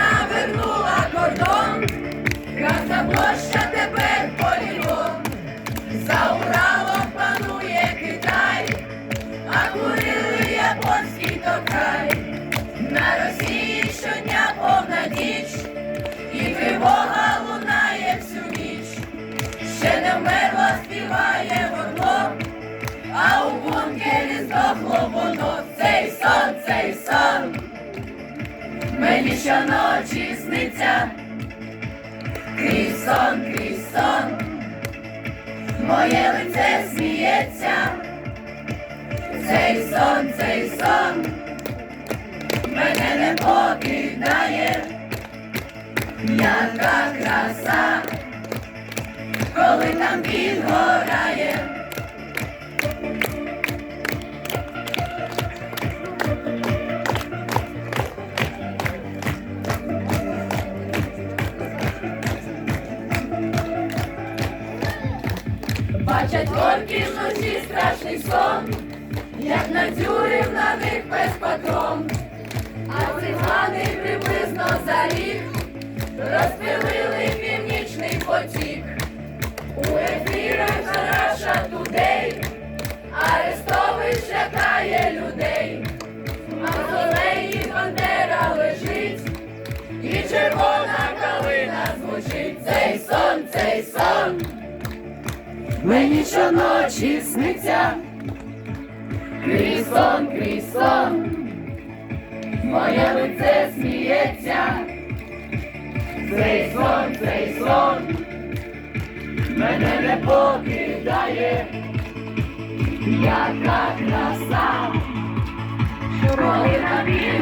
навернула кордон, краса площа тепер полігон, за Уралом панує Китай, а курили японський то край, на Росії щодня повна ніч, і тривога лунає всю ніч, ще не вмер. Мені щоночі сниться. Крізь сон, крізь сон, моє лице сміється, цей сон, цей сон, мене не покидає, яка краса, коли там підгорає. Бачать орки вночі страшний сон, як надзюрив на них без патрон, Мені щоночі сниться, крізь сон, крізь сон, моє лице сміється, цей сон, цей сон, мене не покидає, яка краса, коли на підгорає.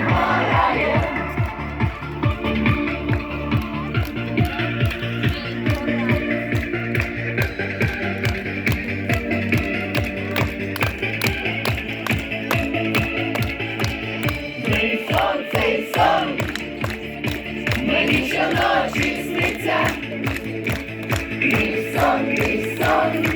Мені щоночі сниться, мій сон, мій сон,